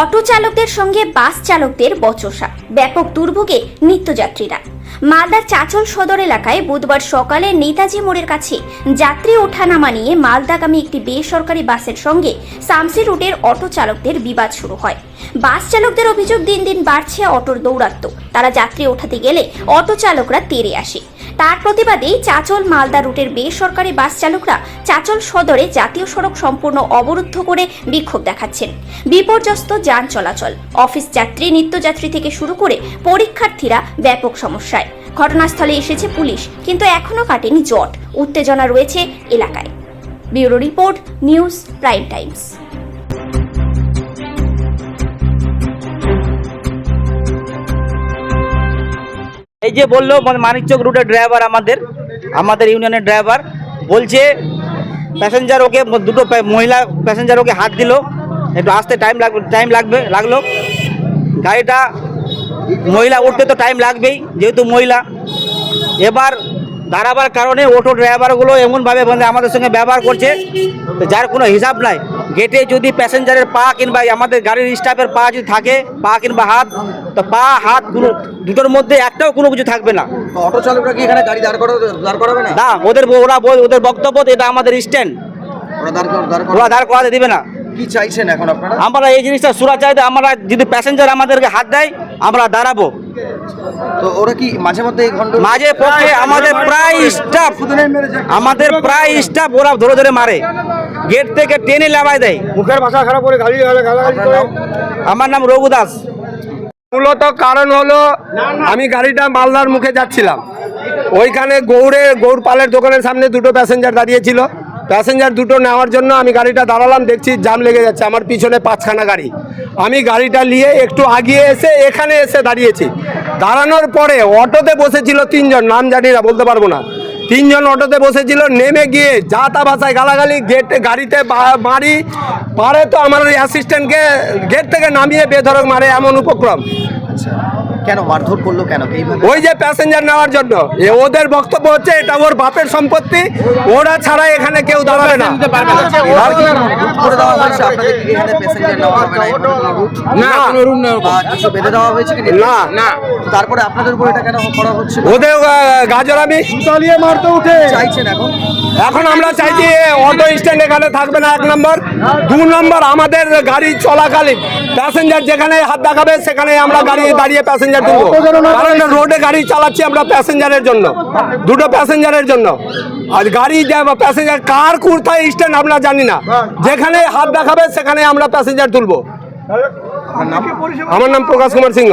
Auto চালকদের সঙ্গে বাস চালকদের বচসা। ব্যাপক দুর্ভোগে নিত্যযাত্রীরা। মালদার চাচল সদর এলাকায় বুধবার সকালে নেতাজি মোড়ের কাছে যাত্রী ওঠানামা নিয়ে মালদাগামী একটি বেসরকারি বাসের সঙ্গে সামসি রুটের অটো চালকদের বিবাদ শুরু হয়। বাস চালকদের অভিযোগ দিন দিন বাড়ছে অটোর দৌরাত্ম। তারা যাত্রী ওঠাতে গেলে অটো চালকরা তেরে আসে। তার প্রতিবাদে চাচল মালদা রুটের বেসরকারি বাস চালকরা চাচল সদরে জাতীয় সড়ক সম্পূর্ণ অবরুদ্ধ করে বিক্ষোভ দেখাচ্ছেন। বিপর্যস্ত যান চলাচল। অফিস যাত্রী, নিত্যযাত্রী থেকে শুরু করে পরীক্ষার্থীরা ব্যাপক সমস্যায়। ঘটনাস্থলে এসেছে পুলিশ, কিন্তু এখনও কাটেনি জট। উত্তেজনা রয়েছে এলাকায়। Bureau report, news prime times. এই যে বলল মানে মানিকচক রুটের ড্রাইভার আমাদের আমাদের ইউনিয়নের ড্রাইভার বলছে প্যাসেঞ্জার ওকে দুটো মহিলা প্যাসেঞ্জার ওকে হাত দিল। একটু আসতে টাইম লাগবে টাইম লাগবে লাগল। গাড়িটা মহিলা উঠতে তো টাইম লাগবেই যেহেতু মহিলা। এবার দাঁড়াবার কারণে অটো ড্রাইভারগুলো এমনভাবে মানে আমাদের সঙ্গে ব্যবহার করছে যার কোনো হিসাব নাই। গেটে যদি প্যাসেঞ্জারের পা কিংবা আমাদের গাড়ির স্টাফের পা যদি থাকে পা কিংবা হাত তো পা হাত কোনো দুটোর মধ্যে একটাও কোনো কিছু থাকবে না। অটো চালকরা কি এখানে গাড়ি দাঁড় দাঁড় করাবে না? ওদের ওরা বল- ওদের বক্তব্য এটা আমাদের স্ট্যান্ড ওরা দাঁড় করাতে দিবে না। কি চাইছেন এখন আপনারা? আমরা এই জিনিসটা সুরা চাইতে আমরা যদি প্যাসেঞ্জার আমাদেরকে হাত দেয় আমরা দাঁড়াবো। তো ওরা কি মাঝে মধ্যে এই ঘণ্টা মাঝে পক্ষে আমাদের প্রায় স্টাফ আমাদের প্রায় স্টাফ ওরা ধরে ধরে মারে। গেট থেকে টেনে লাগাই দেয়। মুখের ভাষা খারাপ করে গালি গালাগালি করে। আমার নাম রঘু দাস। মূলত কারণ হলো আমি গাড়িটা মালদার মুখে যাচ্ছিলাম। ওইখানে গৌড়ে গৌড় পালের দোকানের সামনে দুটো প্যাসেঞ্জার দাঁড়িয়েছিল প্যাসেঞ্জার দুটো নেওয়ার জন্য আমি গাড়িটা দাঁড়ালাম, দেখছি জাম লেগে যাচ্ছে, আমার পিছনে পাঁচখানা গাড়ি। আমি গাড়িটা নিয়ে একটু আগিয়ে এসে এখানে এসে দাঁড়িয়েছি। দাঁড়ানোর পরে অটোতে বসেছিল তিনজন, নাম জানি না, বলতে পারব না। তিনজন অটোতে বসেছিল, নেমে গিয়ে যা তা ভাষায় গালাগালি, গেট, গাড়িতে মারি। পারে তো আমার অ্যাসিস্ট্যান্টকে গেট থেকে নামিয়ে বেধরক মারে, এমন উপক্রম। কেন মারধর করল কেন? ওই যে প্যাসেঞ্জার নেওয়ার জন্য। এ ওদের বক্তব্য হচ্ছে এটা ওর বাপের সম্পত্তি ওরা ছাড়া এখানে কেউ দাঁড়াবে না। না। তারপরে আপনাদের উপর এটা কেন করা হচ্ছে? ওদের গাজর আমি চালিয়ে মারতে উঠে। চাইছেন এখন? এখন আমরা চাইছি অটো স্ট্যান্ড এখানে থাকবে না এক নম্বর দু নম্বর আমাদের গাড়ি চলাকালীন। প্যাসেঞ্জার যেখানে হাত দেখাবে সেখানে আমরা গাড়ি দাঁড়িয়ে প্যাসেঞ্জার তুলবো। কারণ রোডে গাড়ি চালাচ্ছি আমরা প্যাসেঞ্জারের জন্য। দুটো প্যাসেঞ্জারের জন্য। আর গাড়ি প্যাসেঞ্জার কার কোথায় স্ট্যান্ড আমরা জানি না। যেখানে হাত দেখাবে সেখানে আমরা প্যাসেঞ্জার তুলবো। আমার নাম প্রকাশ কুমার সিংহ।